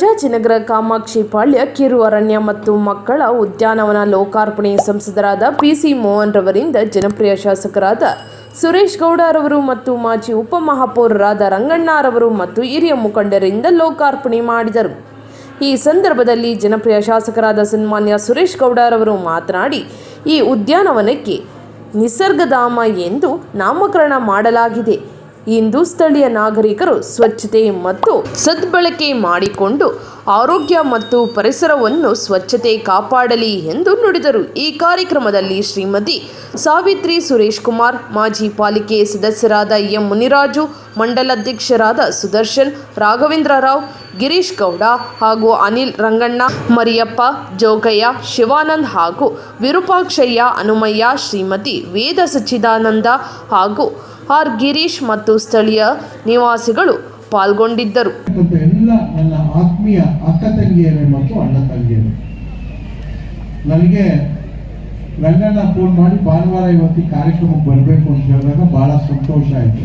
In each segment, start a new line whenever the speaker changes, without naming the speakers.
ಚಾಚಿನಗರ ಕಾಮಾಕ್ಷಿ ಪಾಳ್ಯ, ಕಿರು ಅರಣ್ಯ ಮತ್ತು ಮಕ್ಕಳ ಉದ್ಯಾನವನ ಲೋಕಾರ್ಪಣೆ ಸಂಸದರಾದ ಪಿಸಿ ಮೋಹನ್ ರವರಿಂದ ಜನಪ್ರಿಯ ಶಾಸಕರಾದ ಸುರೇಶ್ ಗೌಡರವರು ಮತ್ತು ಮಾಜಿ ಉಪಮಹಾಪೌರರಾದ ರಂಗಣ್ಣರವರು ಮತ್ತು ಹಿರಿಯ ಮುಖಂಡರಿಂದ ಲೋಕಾರ್ಪಣೆ ಮಾಡಿದರು. ಈ ಸಂದರ್ಭದಲ್ಲಿ ಜನಪ್ರಿಯ ಶಾಸಕರಾದ ಸನ್ಮಾನ್ಯ ಸುರೇಶ್ ಗೌಡರವರು ಮಾತನಾಡಿ, ಈ ಉದ್ಯಾನವನಕ್ಕೆ ನಿಸರ್ಗಧಾಮ ಎಂದು ನಾಮಕರಣ ಮಾಡಲಾಗಿದೆ. ಇಂದು ಸ್ಥಳೀಯ ನಾಗರಿಕರು ಸ್ವಚ್ಛತೆ ಮತ್ತು ಸದ್ಬಳಕೆ ಮಾಡಿಕೊಂಡು ಆರೋಗ್ಯ ಮತ್ತು ಪರಿಸರವನ್ನು ಸ್ವಚ್ಛತೆ ಕಾಪಾಡಲಿ ಎಂದು ನುಡಿದರು. ಈ ಕಾರ್ಯಕ್ರಮದಲ್ಲಿ ಶ್ರೀಮತಿ ಸಾವಿತ್ರಿ ಸುರೇಶ್ ಕುಮಾರ್, ಮಾಜಿ ಪಾಲಿಕೆ ಸದಸ್ಯರಾದ ಎಂ ಮುನಿರಾಜು, ಮಂಡಲಾಧ್ಯಕ್ಷರಾದ ಸುದರ್ಶನ್, ರಾಘವೇಂದ್ರ ರಾವ್ ಗಿರೀಶ್ ಗೌಡ ಹಾಗೂ ಅನಿಲ್ ರಂಗಣ್ಣ, ಮರಿಯಪ್ಪ, ಜೋಗಯ್ಯ, ಶಿವಾನಂದ್ ಹಾಗೂ ವಿರೂಪಾಕ್ಷಯ್ಯ ಅನುಮಯ್ಯ ಶ್ರೀಮತಿ ವೇದ ಸಚ್ಚಿದಾನಂದ ಹಾಗೂ ಆರ್ ಗಿರೀಶ್ ಮತ್ತು ಸ್ಥಳೀಯ ನಿವಾಸಿಗಳು ಪಾಲ್ಗೊಂಡಿದ್ದರು.
ಎಲ್ಲ ನನ್ನ ಆತ್ಮೀಯ ಅಕ್ಕ ತಂಗಿಯರೇ ಮತ್ತು ಅಣ್ಣ ತಂಗಿಯರೇ. ನನಗೆ ರಂಗಣ್ಣ ಫೋನ್ ಮಾಡಿ ಭಾನುವಾರ ಇವತ್ತು ಕಾರ್ಯಕ್ರಮಕ್ಕೆ ಬರಬೇಕು ಅಂತ ಹೇಳಿದಾಗ ಬಹಳ ಸಂತೋಷ ಆಯಿತು.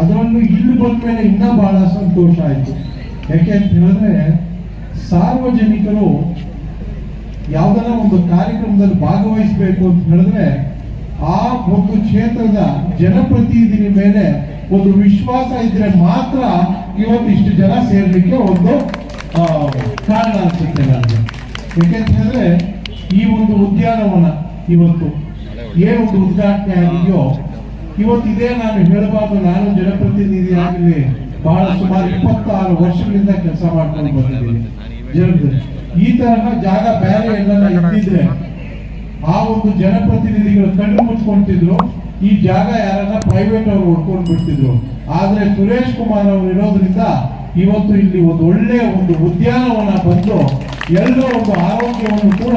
ಅದರಲ್ಲೂ ಇಲ್ಲಿ ಬಂದ ಮೇಲೆ ಇನ್ನೂ ಬಹಳ ಸಂತೋಷ ಆಯಿತು. ಯಾಕೆ ಅಂತ ಹೇಳಿದ್ರೆ ಸಾರ್ವಜನಿಕರು ಯಾವ್ದಾರ ಒಂದು ಕಾರ್ಯಕ್ರಮದಲ್ಲಿ ಭಾಗವಹಿಸಬೇಕು ಅಂತ ಹೇಳಿದ್ರೆ ಆ ಒಂದು ಕ್ಷೇತ್ರದ ಜನಪ್ರತಿನಿಧಿ ಮೇಲೆ ಒಂದು ವಿಶ್ವಾಸ ಇದ್ರೆ ಮಾತ್ರ ಇವತ್ತು ಇಷ್ಟು ಜನ ಸೇರ್ಲಿಕ್ಕೆ ಒಂದು ಕಾರಣ ಅನ್ಸುತ್ತೆ ನನಗೆ. ಯಾಕೆಂತ ಹೇಳಿದ್ರೆ ಈ ಒಂದು ಉದ್ಯಾನವನ ಇವತ್ತು ಏನೊಂದು ಉದ್ಘಾಟನೆ ಆಗಿದೆಯೋ, ಇವತ್ತು ಇದೇ ನಾನು ಹೇಳಬಾರ್ದು, ನಾನು ಜನಪ್ರತಿನಿಧಿ ಆಗಲಿ. ಬಹಳ ಸುಮಾರು ಇಪ್ಪತ್ತಾರು ವರ್ಷಗಳಿಂದ ಕೆಲಸ ಮಾಡ್ಕೊಂಡು ಬಂದಿದ್ದೀನಿ ಈ ತರಹ ಜಾಗ ಬೇರೆ ಎಲ್ಲ ಇದ್ದಿದ್ರೆ ಆ ಒಂದು ಜನಪ್ರತಿನಿಧಿಗಳು ಕಣ್ಣು ಮುಚ್ಕೊಂತಿದ್ರು, ಈ ಜಾಗ ಯಾರನ್ನ ಪ್ರೈವೇಟ್ ಅವರು ಹೊಡ್ಕೊಂಡು ಬಿಡ್ತಿದ್ರು. ಆದ್ರೆ ಸುರೇಶ್ ಕುಮಾರ್ ಅವರು ಇರೋದ್ರಿಂದ ಇವತ್ತು ಇಲ್ಲಿ ಒಂದು ಒಳ್ಳೆಯ ಒಂದು ಉದ್ಯಾನವನ ಬಂದು ಎಲ್ಲರೂ ಒಂದು ಆರೋಗ್ಯವನ್ನು ಕೂಡ,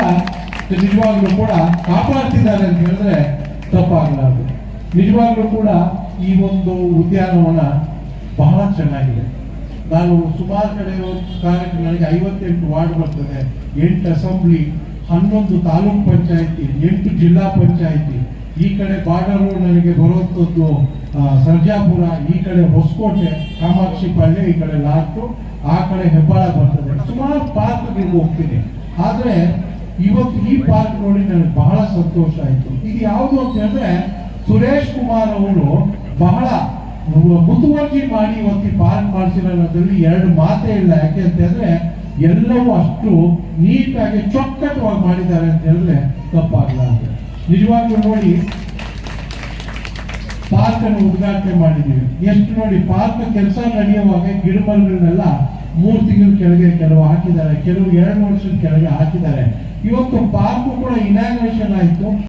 ನಿಜವಾಗ್ಲೂ ಕೂಡ ಕಾಪಾಡ್ತಿದ್ದಾರೆ ಅಂತ ಹೇಳಿದ್ರೆ ತಪ್ಪಾಗಲಾರದು. ನಿಜವಾಗ್ಲೂ ಕೂಡ ಈ ಒಂದು ಉದ್ಯಾನವನ ಬಹಳ ಚೆನ್ನಾಗಿದೆ. ನಾನು ಸುಮಾರು ಕಡೆ ಕಾರಣಕ್ಕೆ ನನಗೆ ಐವತ್ತೆಂಟು ವಾರ್ಡ್ ಬರ್ತದೆ, ಎಂಟು ಅಸೆಂಬ್ಲಿ, ಹನ್ನೊಂದು ತಾಲೂಕ್ ಪಂಚಾಯಿತಿ, ಎಂಟು ಜಿಲ್ಲಾ ಪಂಚಾಯಿತಿ. ಈ ಕಡೆ ಬಾರ್ಡರು ನನಗೆ ಬರುವಂಥದ್ದು ಸರ್ಜಾಪುರ, ಈ ಕಡೆ ಹೊಸಕೋಟೆ, ಕಾಮಾಕ್ಷಿ ಪಾಳ್ಯ ಈ ಕಡೆ ಲಾಟು ಆ ಕಡೆ ಹೆಬ್ಬಾಳ ಬರ್ತದೆ. ಸುಮಾರು ಪಾರ್ಕ್ಗಳಿಗೆ ಹೋಗ್ತೀನಿ. ಆದರೆ, ಇವತ್ತು ಈ ಪಾರ್ಕ್ ನೋಡಿ ನನಗೆ ಬಹಳ ಸಂತೋಷ ಆಯ್ತು. ಇದು ಯಾವುದು ಅಂತ ಹೇಳಿದ್ರೆ, ಸುರೇಶ್ ಕುಮಾರ್ ಅವರು ಬಹಳ ಮುತುವರ್ಜಿ ಮಾಡಿ ಒಂದು ಪಾರ್ಕ್ ಮಾಡಿಸಿರೋದ್ರಲ್ಲಿ ಎರಡು ಮಾತೇ ಇಲ್ಲ. ಯಾಕೆ ಅಂತಂದ್ರೆ ಎಲ್ಲವೂ ಅಷ್ಟು ನೀಟಾಗಿ ಚೊಕ್ಕಟವಾಗಿ ಮಾಡಿದ್ದಾರೆ ಅಂತ ಹೇಳಿದ್ರೆ ತಪ್ಪಾಗಲಾರ್ದು ನಿಜವಾಗ್ಲೂ ನೋಡಿ ಪಾರ್ಕ್ ಅನ್ನು ಉದ್ಘಾಟನೆ ಮಾಡಿದ್ದೀವಿ. ಎಷ್ಟು ನೋಡಿ, ಪಾರ್ಕ್ ಕೆಲಸ ನಡೆಯುವಾಗ ಗಿಡಮರಗಳನ್ನೆಲ್ಲ ಮೂರು ತಿಂಗಳ ಕೆಳಗೆ ಕೆಲವು ಹಾಕಿದ್ದಾರೆ. ಕೆಲವು ಎರಡು ವರ್ಷದ ಕೆಳಗೆ ಹಾಕಿದ್ದಾರೆ. ಇವತ್ತು ಪಾರ್ಕ್ ಕೂಡ ಇನಾಗ್ರೇಷನ್ ಆಯ್ತು.